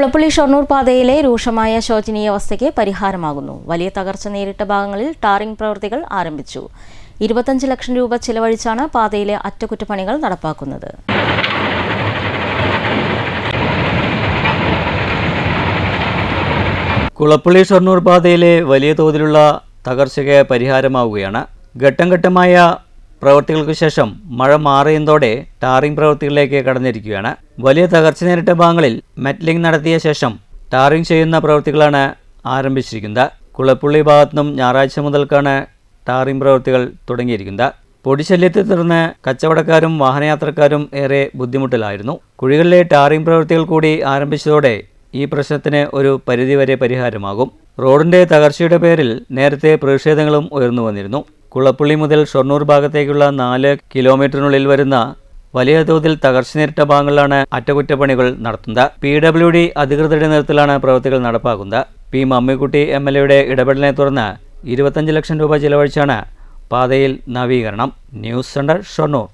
കുളപ്പള്ളി ഷൊർണൂർ പാതയിലെ രൂക്ഷമായ ശോചനീയാവസ്ഥയ്ക്ക് പരിഹാരമാകുന്നു. വലിയ തകർച്ച നേരിട്ട ഭാഗങ്ങളിൽ ടാറിംഗ് പ്രവൃത്തികൾ ആരംഭിച്ചു. ഇരുപത്തഞ്ച് ലക്ഷം രൂപ ചിലവഴിച്ചാണ് പാതയിലെ അറ്റകുറ്റപ്പണികൾ നടപ്പാക്കുന്നത്. കുളപ്പള്ളി ഷൊർണൂർ പാതയിലെ വലിയ തോതിലുള്ള തകർച്ചയ്ക്ക് പരിഹാരമാവുകയാണ്. ഘട്ടം ഘട്ടമായ പ്രവൃത്തികൾക്ക് ശേഷം മഴ മാറിയതോടെ ടാറിംഗ് പ്രവൃത്തികളിലേക്ക് കടന്നിരിക്കുകയാണ്. വലിയ തകർച്ച നേരിട്ട ഭാഗങ്ങളിൽ മെറ്റലിംഗ് നടത്തിയ ശേഷം ടാറിംഗ് ചെയ്യുന്ന പ്രവൃത്തികളാണ് ആരംഭിച്ചിരിക്കുന്നത്. കുളപ്പള്ളി ഭാഗത്തുനിന്നും ഞായറാഴ്ച മുതൽക്കാണ് ടാറിംഗ് പ്രവൃത്തികൾ തുടങ്ങിയിരിക്കുന്നത്. പൊടിശല്യത്തെ തുടർന്ന് കച്ചവടക്കാരും വാഹനയാത്രക്കാരും ഏറെ ബുദ്ധിമുട്ടിലായിരുന്നു. കുഴികളിലെ ടാറിംഗ് പ്രവൃത്തികൾ കൂടി ആരംഭിച്ചതോടെ ഈ പ്രശ്നത്തിന് ഒരു പരിധിവരെ പരിഹാരമാകും. റോഡിന്റെ തകർച്ചയുടെ പേരിൽ നേരത്തെ പ്രതിഷേധങ്ങളും ഉയർന്നു വന്നിരുന്നു. കുളപ്പള്ളി മുതൽ ഷൊർണൂർ ഭാഗത്തേക്കുള്ള നാല് കിലോമീറ്ററിനുള്ളിൽ വരുന്ന വലിയ തോതിൽ തകർച്ച നേരിട്ട ഭാഗങ്ങളിലാണ് അറ്റകുറ്റപ്പണികൾ നടത്തുന്നത്. പി ഡബ്ല്യു ഡി അധികൃതരുടെ നേതൃത്വത്തിലാണ് പ്രവൃത്തികൾ നടപ്പാക്കുന്നത്. പി മമ്മിക്കുട്ടി എം എൽ എയുടെ ഇടപെടലിനെ തുടർന്ന് ഇരുപത്തഞ്ച് ലക്ഷം രൂപ ചിലവഴിച്ചാണ് പാതയിൽ നവീകരണം. News centre Shoranur.